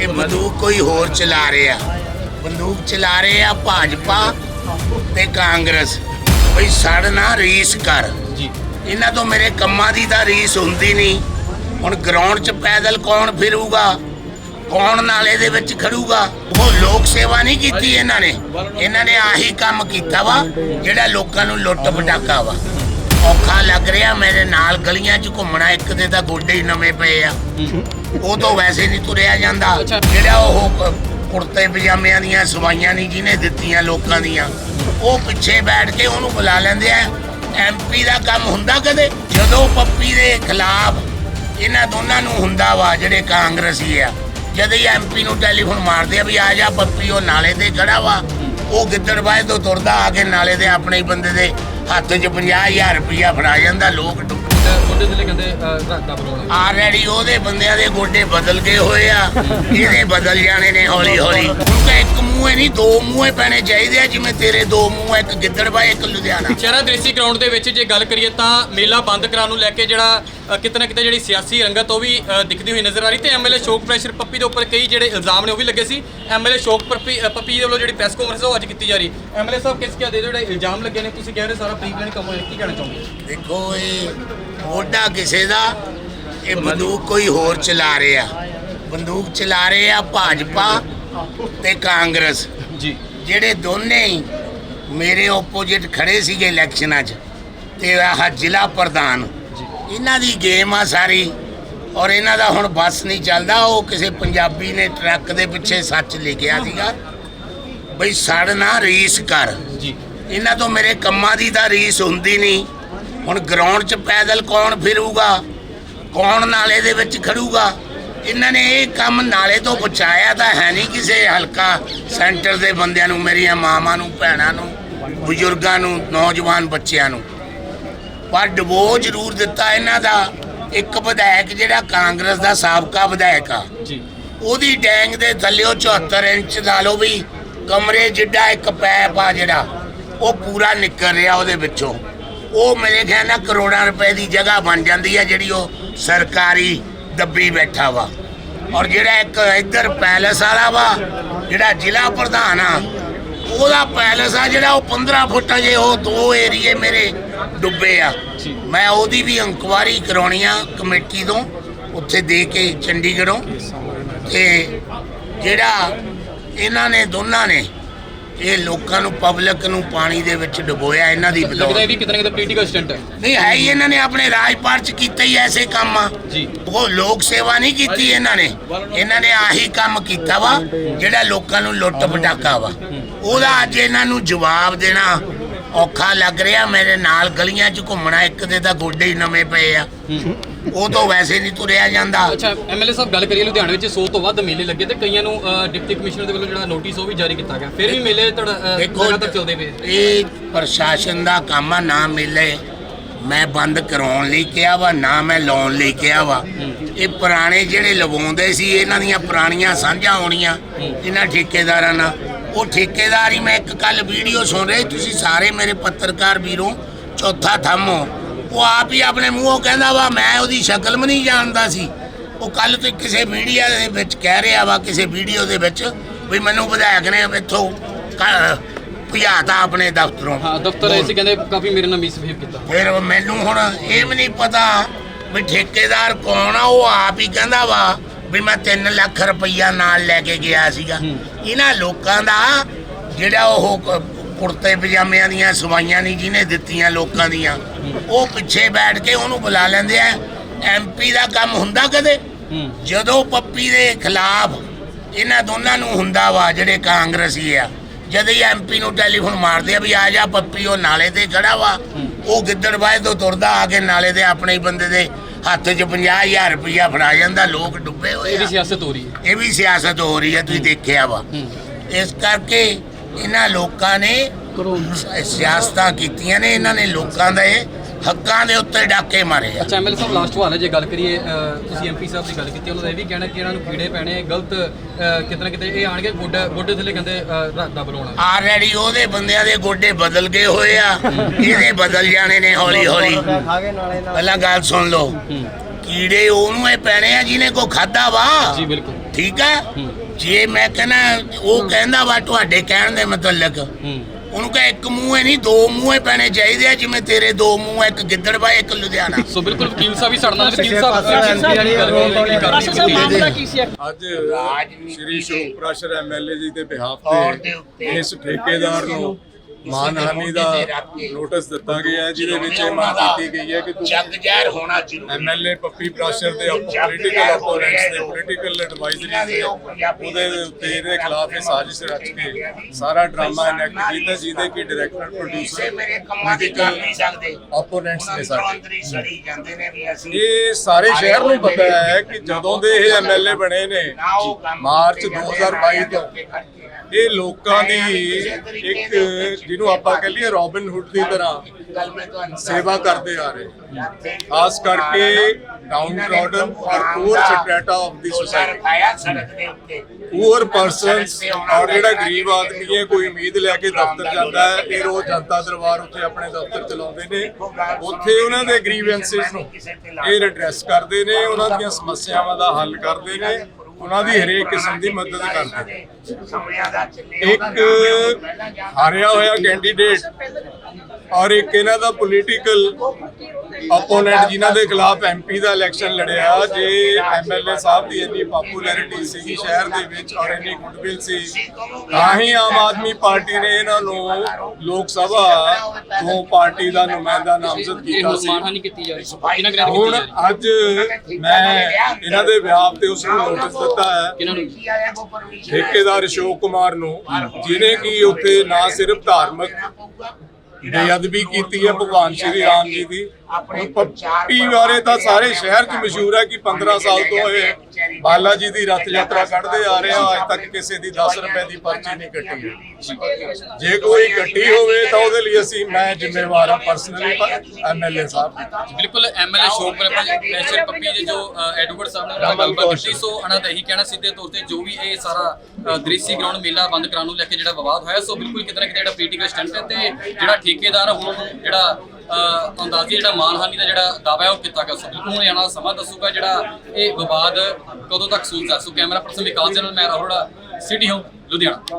ਇਹ ਬੰਦੂਕ ਕੋਈ ਹੋਰ ਚਲਾ ਰਿਹਾ ਬੰਦੂਕ ਚਲਾ ਰਹੇ ਆ ਭਾਜਪਾ ਤੇ ਕਾਂਗਰਸ। ਬਈ ਸੜ ਨਾ ਰੀਸ ਕਰ। ਜੀ। ਇਹਨਾਂ ਤੋਂ ਮੇਰੇ ਕੰਮਾਂ ਦੀ ਤਾਂ ਰੀਸ ਹੁੰਦੀ ਨਹੀਂ। ਹੁਣ ਗਰਾਊਂਡ 'ਚ ਪੈਦਲ ਕੌਣ ਫਿਰੂਗਾ? ਕੌਣ ਨਾਲੇ ਦੇ ਵਿੱਚ ਖੜੂਗਾ? ਉਹ ਲੋਕ ਸੇਵਾ ਨਹੀਂ ਕੀਤੀ ਇਹਨਾਂ ਨੇ। ਇਹਨਾਂ ਨੇ ਆਹੀ ਕੰਮ ਕੀਤਾ ਵਾ ਜਿਹੜਾ ਲੋਕਾਂ ਨੂੰ ਲੁੱਟ ਪਟਾਕਾ ਵਾ। ਔਖਾ ਲੱਗ ਰਿਹਾ ਮੇਰੇ ਨਾਲ ਗਲੀਆਂ 'ਚ ਘੁੰਮਣਾ ਇੱਕ ਦੇ ਤਾਂ ਗੋਡੇ ਹੀ ਨਵੇਂ ਪਏ ਆ। ਉਹ ਤੋਂ ਵੈਸੇ ਨਹੀਂ ਤੁਰਿਆ ਜਾਂਦਾ। ਜਿਹੜਾ ਉਹ ਕ- ਕੁੜਤੇ ਪਜਾਮਿਆਂ ਦੀਆਂ ਸਵਾਈਆਂ ਨਹੀਂ ਜਿਹਨੇ ਦਿੱਤੀਆਂ ਲੋਕਾਂ ਦੀਆਂ ਉਹ ਪਿੱਛੇ ਬੈਠ ਕੇ ਉਹਨੂੰ ਬੁਲਾ ਲੈਂਦੇ ਆ। ਐਮਪੀ ਦਾ ਕੰਮ ਹੁੰਦਾ ਕਦੇ? ਜਦੋਂ ਪੱਪੀ ਦੇ ਖਿਲਾਫ ਇਹਨਾਂ ਦੋਨਾਂ ਨੂੰ ਹੁੰਦਾ ਵਾ ਜਿਹੜੇ ਕਾਂਗਰਸੀ ਆ। ਜਦ ਹੀ ਐਮਪੀ ਨੂੰ ਟੈਲੀਫੋਨ ਮਾਰਦੇ ਆ ਵੀ ਆ ਜਾ ਪੱਪੀ ਉਹ ਨਾਲੇ ਤੇ ਖੜਾ ਵਾ। ਉਹ ਗਿੱਦੜਬਾਏ ਤੋਂ ਤੁਰਦਾ ਆ ਕੇ ਨਾਲੇ ਦੇ ਆਪਣੇ ਹੀ ਬੰਦੇ ਦੇ ਹੱਥ 'ਚ 50000 ਰੁਪਇਆ ਫੜਾ ਜਾਂਦਾ ਲੋਕ ਡੁੱਬ ਉਹਦੇ ਥੱਲੇ ਕਹਿੰਦੇ ਅ, ਰਾਤ ਦਾ ਬਰੋਣਾ ਆਲਰੇਡੀ ਉਹਦੇ ਬੰਦਿਆਂ ਦੇ ਗੋਡੇ ਬਦਲ ਗਏ ਹੋਏ ਆ ਇਹਦੇ ਬਦਲ ਜਾਣੇ ਨੇ ਹੌਲੀ ਹੌਲੀ ਇੱਕ ਮੂੰਹੇ ਨਹੀਂ ਦੋ ਮੂੰਹੇ ਪੈਣੇ ਚਾਹੀਦੇ ਆ ਜਿਵੇਂ ਤੇਰੇ ਦੋ ਮੂੰਹ ਆ, ਇੱਕ ਗਿੱਦੜਬਾਈ ਇੱਕ ਲੁਧਿਆਣਾ। ਸ਼ਹਿਰਾ ਦੇਸੀ ਗਰਾਊਂਡ ਦੇ ਵਿੱਚ ਜੇ ਗੱਲ ਕਰੀਏ ਤਾਂ ਮੇਲਾ ਬੰਦ ਕਰਾਉਣ ਨੂੰ ਲੈ ਕੇ ਜਿਹੜਾ ਅ, ਕਿਤੇ ਨਾ ਕਿਤੇ ਜਿਹੜੀ ਸਿਆਸੀ ਰੰਗਤ ਉਹ ਵੀ ਅ, ਦਿਖਦੀ ਹੋਈ ਨਜ਼ਰ ਆ ਰਹੀ ਤੇ ਐਮਐਲਏ ਸ਼ੋਕ ਪ੍ਰੈਸ਼ਰ ਪੱਪੀ ਦੇ ਉੱਪਰ ਕਈ ਜਿਹੜੇ ਇਲਜ਼ਾਮ ਨੇ ਉਹ ਵੀ ਲੱਗੇ ਸੀ। ਐਮਐਲਏ ਸ਼ੋਕ ਪੱਪੀ ਅ, ਪੱਪੀ ਦੇ ਵੱਲੋਂ ਜਿਹੜੀ ਪ੍ਰੈਸ ਕਾਨਫਰੰਸ ਉਹ ਅੱਜ ਕੀਤੀ ਜਾ ਰਹੀ। ਐਮਐਲਏ ਸਾਹਿਬ ਕਿਸ ਕਿਆ ਦੇ ਜਿਹੜੇ ਇਲਜ਼ਾਮ ਲੱਗੇ ਨੇ ਤੁਸੀਂ ਕਹਿ ਰਹੇ ਸਾਰਾ ਪ੍ਰੀ ਪਲਾਨ ਕੰਮ ਹੋਇਆ ਕੀ ਕਹਿਣਾ ਚਾਹੁੰਦੇ ਦੇਖੋ ਇਹ ਮੋਢਾ ਕਿਸੇ ਦਾ ਇਹ ਬੰਦੂਕ ਕੋਈ ਹੋਰ ਚਲਾ ਰਿਹਾ। ਬੰਦੂਕ ਚਲਾ ਰਹੇ ਆ ਭਾਜਪਾ ਤੇ ਕਾਂਗਰਸ। ਜੀ। ਜਿਹੜੇ ਦੋਨੇ ਹੀ ਮੇਰੇ ਆਪੋਜੀਟ ਖੜੇ ਸੀਗੇ ਇਲੈਕਸ਼ਨਾਂ 'ਚ ਤੇ ਆਹ ਜ਼ਿਲ੍ਹਾ ਪ੍ਰਧਾਨ। ਇਹਨਾਂ ਦੀ ਗੇਮ ਆ ਸਾਰੀ ਔਰ ਇਹਨਾਂ ਦਾ ਹੁਣ ਬੱਸ ਨਹੀਂ ਚੱਲਦਾ ਉਹ ਕਿਸੇ ਪੰਜਾਬੀ ਨੇ ਟਰੱਕ ਦੇ ਪਿੱਛੇ ਸੱਚ ਲਿਖਿਆ ਸੀਗਾ ਬਈ ਸੜ ਨਾ ਰੀਸ ਕਰ। ਜੀ। ਇਹਨਾਂ ਤੋਂ ਮੇਰੇ ਕੰਮਾਂ ਦੀ ਤਾਂ ਰੀਸ ਹੁੰਦੀ ਨਹੀਂ। ਹੁਣ ਗਰਾਊਂਡ 'ਚ ਪੈਦਲ ਕੌਣ ਫਿਰੂਗਾ? ਕੌਣ ਨਾਲੇ ਦੇ ਵਿੱਚ ਖੜੂਗਾ? ਇਹਨਾਂ ਨੇ ਇਹ ਕੰਮ ਨਾਲੇ ਤੋਂ ਬਚਾਇਆ ਤਾਂ ਹੈ ਨਹੀਂ ਕਿਸੇ ਹਲਕਾ ਸੈਂਟਰ ਦੇ ਬੰਦਿਆਂ ਨੂੰ ਮੇਰੀਆਂ ਮਾਵਾਂ ਨੂੰ ਭੈਣਾਂ ਨੂੰ ਬਜ਼ੁਰਗਾਂ ਨੂੰ ਨੌਜਵਾਨ ਬੱਚਿਆਂ ਨੂੰ। ਪਰ ਡਬੋ ਜ਼ਰੂਰ ਦਿੱਤਾ ਇਹਨਾਂ ਦਾ ਇੱਕ ਵਿਧਾਇਕ ਜਿਹੜਾ ਕਾਂਗਰਸ ਦਾ ਸਾਬਕਾ ਵਿਧਾਇਕ ਆ। ਜੀ। ਉਹਦੀ ਡੈਂਗ ਦੇ ਥੱਲਿਓ 74 ਇੰਚ ਲਾ ਲਓ ਵੀ ਕਮਰੇ ਜਿੱਡਾ ਇੱਕ ਪੈਪ ਆ ਜਿਹੜਾ ਉਹ ਪੂਰਾ ਨਿਕਲ ਰਿਹਾ ਉਹਦੇ ਵਿੱਚੋਂ। ਉਹ ਮੇਰੇ ਖਿਆਲ ਨਾਲ ਕਰੋੜਾਂ ਰੁਪਏ ਦੀ ਜਗ੍ਹਾ ਬਣ ਜਾਂਦੀ ਹੈ ਜਿਹੜੀ ਉਹ ਸਰਕਾਰੀ ਦੱਬੀ ਬੈਠਾ ਵਾ। ਔਰ ਜਿਹੜਾ ਇੱਕ ਇੱਧਰ ਪੈਲਸ ਵਾਲਾ ਵਾ, ਜਿਹੜਾ ਜ਼ਿਲ੍ਹਾ ਪ੍ਰਧਾਨ ਆ, ਉਹਦਾ ਪੈਲਸ ਆ ਜਿਹੜਾ ਉਹ 15 ਫੁੱਟ ਜੇ ਉਹ ਦੋ ਏਰੀਏ ਮੇਰੇ ਡੁੱਬੇ ਆ। ਮੈਂ ਉਹਦੀ ਵੀ ਇਨਕੁਆਰੀ ਕਰਾਉਣੀ ਆ ਕਮੇਟੀ ਤੋਂ, ਉੱਥੇ ਦੇ ਕੇ ਚੰਡੀਗੜ੍ਹੋਂ। ਤੇ ਜਿਹੜਾ ਇਹਨਾਂ ਨੇ, ਦੋਨਾਂ ਨੇ ਇਹ ਲੋਕਾਂ ਨੂੰ ਪਬਲਿਕ ਨੂੰ ਪਾਣੀ ਦੇ ਵਿੱਚ ਡੁਬੋਇਆ ਇਹਨਾਂ ਦੀ ਲੱਗਦਾ ਬਦੌਲਤ। ਇਹ ਵੀ ਕਿਤੇ ਨਾ ਕਿਤੇ ਪੋਲੀਟੀਕਲ ਸਟੰਟ ਹੈ। ਨਹੀਂ ਹੈ ਹੀ ਇਹਨਾਂ ਨੇ ਆਪਣੇ ਰਾਜਪਾਲ ਚ ਕੀਤਾ ਹੀ ਐਸੇ ਕੰਮ। ਆ ਜੀ। ਉਹ ਲੋਕ ਸੇਵਾ ਨਹੀਂ ਕੀਤੀ ਇਹਨਾਂ ਨੇ। ਇਹਨਾਂ ਨੇ ਆਹੀ ਕੰਮ ਕੀਤਾ ਵਾ ਜਿਹੜਾ ਲੋਕਾਂ ਨੂੰ ਲੁੱਟ ਪਟਾਕਾ ਵਾ। ਉਹਦਾ ਅੱਜ ਇਹਨਾਂ ਨੂੰ ਜਵਾਬ ਦੇਣਾ ਔਖਾ ਲੱਗ ਰਿਹਾ। ਮੇਰੇ ਨਾਲ ਗਲੀਆਂ 'ਚ ਘੁੰਮਣਾ ਇੱਕ ਦੇ ਤਾਂ ਗੋਡੇ ਹੀ ਨਵੇਂ ਪਏ ਆ। ਉਹ ਤੋਂ ਵੈਸੇ ਨਹੀਂ ਤੁਰਿਆ ਜਾਂਦਾ। ਅੱਛਾ ਐਮਐਲਏ ਸਾਹਿਬ ਗੱਲ ਕਰੀਏ ਲੁਧਿਆਣੇ ਵਿੱਚ 100 ਤੋਂ ਵੱਧ ਮੇਲੇ ਲੱਗੇ ਤੇ ਕਈਆਂ ਨੂੰ ਡਿਪਟੀ ਕਮਿਸ਼ਨਰ ਦੇ ਵੱਲੋਂ ਜਿਹੜਾ ਨੋਟਿਸ ਉਹ ਵੀ ਜਾਰੀ ਕੀਤਾ ਗਿਆ। ਫਿਰ ਵੀ ਮੇਲੇ ਲਗਾਤਾਰ ਚੱਲਦੇ ਪਏ ਇਹ ਪ੍ਰਸ਼ਾਸਨ ਦਾ ਕੰਮ ਆ ਨਾ ਮਿਲੇ ਮੈਂ ਬੰਦ ਕਰਾਉਣ ਲਈ ਕਿਹਾ ਵਾ ਨਾ ਮੈਂ ਲਾਉਣ ਲਈ ਕਿਹਾ ਵਾ। ਇਹ ਪੁਰਾਣੇ ਜਿਹੜੇ ਲਵਾਉਂਦੇ ਸੀ ਇਹਨਾਂ ਦੀਆਂ ਪੁਰਾਣੀਆਂ ਸਾਂਝਾਂ ਹੋਣੀਆਂ ਇਹਨਾਂ ਠੇਕੇਦਾਰਾਂ ਨਾਲ। ਉਹ ਠੇਕੇਦਾਰ ਹੀ ਮੈਂ ਇੱਕ ਕੱਲ ਵੀਡੀਓ ਸੁਣ ਰਹੀ ਤੁਸੀਂ ਸਾਰੇ ਮੇਰੇ ਪੱਤਰਕਾਰ ਵੀਰੋ ਚੌਥਾ ਥੰਮ ਹੋ। ਉਹ ਆਪ ਹੀ ਆਪਣੇ ਮੂੰਹੋਂ ਕਹਿੰਦਾ ਵਾ ਮੈਂ ਉਹਦੀ ਸ਼ਕਲ ਵੀ ਨਹੀਂ ਜਾਣਦਾ ਸੀ। ਉਹ ਕੱਲ ਤੋਂ ਕਿਸੇ ਮੀਡੀਆ ਦੇ ਵਿੱਚ ਕਹਿ ਰਿਹਾ ਵਾ ਕਿਸੇ ਵੀਡੀਓ ਦੇ ਵਿੱਚ ਵੀ ਮੈਨੂੰ ਵਿਧਾਇਕ ਨੇ ਇੱਥੋਂ ਭਜਾਤਾ ਆਪਣੇ ਦਫ਼ਤਰੋਂ। ਹਾਂ ਦਫ਼ਤਰ ਐਸੇ ਕਹਿੰਦੇ ਕਾਫੀ ਮੇਰੇ ਨਾਲ ਮਿਸਬਿਹੇਵ ਕੀਤਾ। ਫਿਰ ਮੈਨੂੰ ਹੁਣ ਇਹ ਵੀ ਨਹੀਂ ਪਤਾ ਵੀ ਠੇਕੇਦਾਰ ਕੌਣ ਆ ਉਹ ਆਪ ਹੀ ਕਹਿੰਦਾ ਵਾ ਵੀ ਮੈਂ 3 ਲੱਖ ਰੁਪਈਆ ਨਾਲ ਲੈ ਕੇ ਗਿਆ ਸੀਗਾ। ਇਹਨਾਂ ਲੋਕਾਂ ਦਾ ਜਿਹੜਾ ਉਹ ਕੁੜਤੇ ਪਜਾਮਿਆਂ ਦੀਆਂ ਸਵਾਈਆਂ ਨਹੀਂ ਜਿਹਨੇ ਦਿੱਤੀਆਂ ਲੋਕਾਂ ਦੀਆਂ ਉਹ ਪਿੱਛੇ ਬੈਠ ਕੇ ਉਹਨੂੰ ਬੁਲਾ ਲੈਂਦੇ ਆ। ਐਮਪੀ ਦਾ ਕੰਮ ਹੁੰਦਾ ਕਦੇ? ਜਦੋਂ ਪੱਪੀ ਦੇ ਖਿਲਾਫ ਇਹਨਾਂ ਦੋਨਾਂ ਨੂੰ ਹੁੰਦਾ ਵਾ ਜਿਹੜੇ ਕਾਂਗਰਸੀ ਆ ਜਦ ਹੀ ਐਮਪੀ ਨੂੰ ਟੈਲੀਫੋਨ ਮਾਰਦੇ ਆ ਵੀ ਆ ਜਾ ਪੱਪੀ ਉਹ ਨਾਲੇ ਤੇ ਖੜਾ ਵਾ। ਉਹ ਗਿੱਦੜਬਾਏ ਤੋਂ ਤੁਰਦਾ ਆ ਕੇ ਨਾਲੇ ਦੇ ਆਪਣੇ ਹੀ ਬੰਦੇ ਦੇ ਹੱਥ 'ਚ 50000 ਰੁਪਇਆ ਫੜਾ ਜਾਂਦਾ ਲੋਕ ਡੁੱਬੇ ਹੋਏ ਇਹਦੀ ਆ। ਸਿਆਸਤ ਹੋ ਰਹੀ ਹੈ। ਇਹ ਵੀ ਸਿਆਸਤ ਹੋ ਰਹੀ ਹੈ ਤੁਸੀਂ ਦੇਖਿਆ ਵਾ। ਇਸ ਕਰਕੇ ਇਹਨਾਂ ਲੋਕਾਂ ਨੇ ਸਿਆਸਤਾਂ ਕੀਤੀਆਂ ਨੇ ਇਹਨਾਂ ਨੇ ਲੋਕਾਂ ਦੇ ਹੱਕਾਂ ਦੇ ਉੱਤੇ ਡਾਕੇ ਮਾਰੇ ਆ। ਅੱਛਾ ਐਮਐਲਏ ਸਾਹਿਬ ਲਾਸਟ ਸਵਾਲ ਹੈ ਜੇ ਗੱਲ ਕਰੀਏ ਤੁਸੀਂ ਐਮਪੀ ਸਾਹਿਬ ਦੀ ਗੱਲ ਕੀਤੀ ਉਹਨਾਂ ਦਾ ਇਹ ਵੀ ਕਹਿਣਾ ਕਿ ਇਹਨਾਂ ਨੂੰ ਕੀੜੇ ਪੈਣੇ ਗਲਤ ਅ, ਕਿਤੇ ਨਾ ਕਿਤੇ ਇਹ ਆਣਗੇ ਗੋਡਾ ਗੋਡੇ ਥੱਲੇ ਕਹਿੰਦੇ ਅ, ਰਾਤ ਦਾ ਬਰੋਣਾ ਆਲਰੇਡੀ ਉਹਦੇ ਬੰਦਿਆਂ ਦੇ ਗੋਡੇ ਬਦਲ ਗਏ ਹੋਏ ਆ ਇਹਦੇ ਬਦਲ ਜਾਣੇ ਨੇ ਹੌਲੀ ਹੌਲੀ। ਪਹਿਲਾਂ ਗੱਲ ਸੁਣ ਲਓ ਕੀੜੇ ਉਹਨੂੰ ਇਹ ਪੈਣੇ ਆ ਜਿਹਨੇ ਕੋ ਖਾਦਾ ਵਾ। ਜੀ ਬਿਲਕੁਲ। ਠੀਕ ਆ? ਜੇ ਮੈਂ ਕਹਿੰਦਾ ਉਹ ਕਹਿੰਦਾ ਵਾ ਤੁਹਾਡੇ ਕਹਿਣ ਦੇ ਮਤਲਬ। ਉਹਨੂੰ ਕਹੇ ਇੱਕ ਮੂੰਹ ਹੈ ਨਹੀਂ ਦੋ ਮੂੰਹ ਹੈ ਪੈਣੇ ਚਾਹੀਦੇ ਆ ਜਿਵੇਂ ਤੇਰੇ ਦੋ ਮੂੰਹ ਹੈ ਇੱਕ ਗਿੱਦੜਵਾ ਇੱਕ ਲੁਧਿਆਣਾ। ਸੋ ਬਿਲਕੁਲ ਵਕੀਲ ਸਾਹਿਬ ਵੀ ਸਾਡੇ ਨਾਲ ਵਕੀਲ ਸਾਹਿਬ ਕੀ ਸੀ ਅੱਜ ਸ਼੍ਰੀ ਸ਼ੋਕ ਪ੍ਰਸ਼ਰ ਐਮਐਲਏ ਜੀ ਦੇ ਬਿਹਾਫ ਤੇ ਇਸ ਠੇਕੇਦਾਰ ਨੂੰ ਮਾਨਹਾਨੀ ਦਾ ਨੋਟਿਸ ਦਿੱਤਾ ਗਿਆ ਹੈ ਜਿਹਦੇ ਵਿੱਚ ਇਹ ਮੰਗ ਕੀਤੀ ਗਈ ਹੈ ਕਿ ਜੱਗ ਜ਼ਹਿਰ ਹੋਣਾ ਜ਼ਰੂਰੀ ਐਮਐਲਏ ਪੱਪੀ ਪ੍ਰਸ਼ਰ ਦੇ ਪੋਲੀਟੀਕਲ ਆਪੋਨੈਂਟਸ ਦੇ ਪੋਲੀਟੀਕਲ ਐਡਵਾਈਜ਼ਰੀ ਦੇ ਉਹਦੇ ਦੇ ਉੱਤੇ ਇਹਦੇ ਖਿਲਾਫ ਇਹ ਸਾਜ਼ਿਸ਼ ਰਚ ਕੇ ਸਾਰਾ ਡਰਾਮਾ ਇਨੈਕਟ ਕੀਤਾ ਜਿਹਦੇ ਕਿ ਡਾਇਰੈਕਟਰ ਪ੍ਰੋਡਿਊਸਰ ਮੇਰੇ ਕੰਮਾਂ ਦੀ ਕਰ ਨਹੀਂ ਸਕਦੇ। ਆਪੋਨੈਂਟਸ ਨੇ ਸਾਡੇ। ਅੰਦਰੀ ਸੜੀ ਜਾਂਦੇ ਨੇ ਵੀ ਅਸੀਂ ਇਹ ਸਾਰੇ ਸ਼ਹਿਰ ਨੂੰ ਪਤਾ ਹੈ ਕਿ ਜਦੋਂ ਦੇ ਇਹ ਐਮਐਲਏ ਬਣੇ ਨੇ ਮਾਰਚ ਕੀਤੇ ਜਾਂਦੇ 2022 ਆ, ਤੋਂ। ਇਹ ਲੋਕਾਂ ਦੀ ਇੱਕ ਜਿਹਨੂੰ ਆਪਾਂ ਕਹ ਲਈਏ ਰੋਬਿਨ ਹੁੱਡ ਦੀ ਤਰ੍ਹਾਂ ਸੇਵਾ ਕਰਦੇ ਆ ਰਹੇ। ਖਾਸ ਕਰਕੇ ਡਾਊਨ ਟ੍ਰੋਡਨ ਔਰ poor strata of the society ਆਇਆ ਪਰਸਨਸ ਔਰ ਜਿਹੜਾ ਗਰੀਬ ਆਦਮੀ ਹੈ, ਕੋਈ ਉਮੀਦ ਲੈ ਕੇ ਦਫ਼ਤਰ ਜਾਂਦਾ ਹੈ ਇਹ ਰੋਜ਼ ਜਨਤਾ ਦਰਬਾਰ ਉੱਥੇ ਆਪਣੇ ਦਫ਼ਤਰ ਚਲਾਉਂਦੇ ਨੇ। ਉੱਥੇ ਉਹਨਾਂ ਦੇ ਗ੍ਰੀਵੈਂਸਿਸ ਨੂੰ ਇਹ ਐਡਰੈਸ ਕਰਦੇ ਨੇ, ਉਹਨਾਂ ਦੀਆਂ ਸਮੱਸਿਆਵਾਂ ਦਾ ਹੱਲ ਕਰਦੇ ਨੇ। ਉਹਨਾਂ ਦੀ ਹਰੇਕ ਕਿਸਮ ਦੀ ਮਦਦ ਕਰਦੇ। ਇੱਕ ਹਾਰਿਆ ਹੋਇਆ ਕੈਂਡੀਡੇਟ ਔਰ ਇੱਕ ਇਹਨਾਂ ਦਾ ਪੋਲੀਟੀਕਲ ਆਪੋਨੈਂਟ ਜਿਨ੍ਹਾਂ ਦੇ ਖਿਲਾਫ ਐਮਪੀ ਦਾ ਇਲੈਕਸ਼ਨ ਲੜਿਆ ਜੇ ਐਮਐਲਏ ਸਾਹਿਬ ਦੀ ਇੰਨੀ ਪਪੂਲੈਰਿਟੀ ਸੀਗੀ ਸ਼ਹਿਰ ਦੇ ਵਿੱਚ ਔਰ ਇੰਨੀ ਗੁੱਡਵਿਲ ਸੀ ਤਾਂ ਹੀ ਆਮ ਆਦਮੀ ਪਾਰਟੀ ਨੇ ਇਹਨਾਂ ਨੂੰ ਲੋਕ ਸਭਾ ਤੋਂ ਪਾਰਟੀ ਦਾ ਨੁਮਾਇੰਦਾ ਨਾਮਜ਼ਦ ਕੀਤਾ ਸੀ। ਹੁਣ ਅੱਜ ਮੈਂ ਇਹਨਾਂ ਦੇ ਵਿਆਹ ਤੇ ਉਸ ਨੂੰ ਨੋਟਿਸ ਦਿੱਤਾ ਹੈ। ਠੇਕੇਦਾਰ ਅਸ਼ੋਕ ਕੁਮਾਰ ਨੂੰ ਜਿਨੇ ਕੀ ਉੱਥੇ ਨਾ ਸਿਰਫ ਧਾਰਮਿਕ ਬੇਅਦਬੀ ਕੀਤੀ ਹੈ ਭਗਵਾਨ ਸ਼੍ਰੀ ਰਾਮ ਜੀ ਦੀ। ਹੁਣ ਪੱਪੀ ਬਾਰੇ ਤਾਂ ਸਾਰੇ ਸ਼ਹਿਰ 'ਚ ਮਸ਼ਹੂਰ ਹੈ ਕਿ 15 ਸਾਲ ਤੋਂ ਇਹ ਬਾਲਾ ਜੀ ਦੀ ਰਥ ਯਾਤਰਾ ਕੱਢਦੇ ਆ ਰਹੇ ਆ ਅੱਜ ਤੱਕ ਕਿਸੇ ਦੀ 10 ਰੁਪਏ ਦੀ ਪਰਚੀ ਨਹੀਂ ਕੱਟੀ। ਜੇ ਕੋਈ ਕੱਟੀ ਹੋਵੇ ਤਾਂ ਉਹਦੇ ਲਈ ਅਸੀਂ ਮੈਂ ਜ਼ਿੰਮੇਵਾਰ ਹਾਂ ਪਰਸਨਲੀ ਐਮਐਲਏ ਸਾਹਿਬ ਦੀ। ਬਿਲਕੁਲ ਐਮਐਲਏ ਸ਼ੋਕ ਪ੍ਰੈਸ਼ਰ ਪੱਪੀ ਦੇ ਜੋ ਐਡਵੋਕੇਟ ਸਾਹਿਬ ਨੇ ਨਾਲ ਗੱਲਬਾਤ ਕੀਤੀ ਸੋ ਉਹਨਾਂ ਦਾ ਇਹੀ ਕਹਿਣਾ ਸਿੱਧੇ ਤੌਰ ਤੇ ਜੋ ਵੀ ਇਹ ਸਾਰਾ ਦ੍ਰਿਸ਼ੀ ਗਰਾਊਂਡ ਮੇਲਾ ਬੰਦ ਕਰਾਉਣ ਨੂੰ ਲੈ ਕੇ ਜਿਹੜਾ ਵਿਵਾਦ ਹੋਇਆ ਸੋ ਬਿਲਕੁਲ ਕਿਤੇ ਨਾ ਕਿਤੇ ਜਿਹੜਾ ਪੋਲੀਟੀਕਲ ਸਟੰਟ ਹੈ ਤੇ ਜਿਹੜਾ ਠੇਕੇਦਾਰ ਆ, ਹੁਣ ਜਿਹੜਾ ਅੰਦਾਜ਼ੀ ਜਿਹੜਾ ਮਾਨਹਾਨੀ ਦਾ ਜਿਹੜਾ ਦਾਅਵਾ ਹੈ ਉਹ ਕੀਤਾ ਗਿਆ। ਸੋ ਬਿਲਕੁਲ ਹੁਣ ਆਉਣ ਵਾਲਾ ਸਮਾਂ ਦੱਸੂਗਾ ਜਿਹੜਾ ਇਹ ਵਿਵਾਦ ਕਦੋਂ ਤੱਕ ਸੂਲਝਦਾ ਸੋ ਕੈਮਰਾ ਪਰਸਨ ਵਿਕਾਸ ਜਨਰਲ, ਮੈਂ ਅਰੋੜਾ ਸਿਟੀ ਹੋਮ ਲੁਧਿਆਣਾ।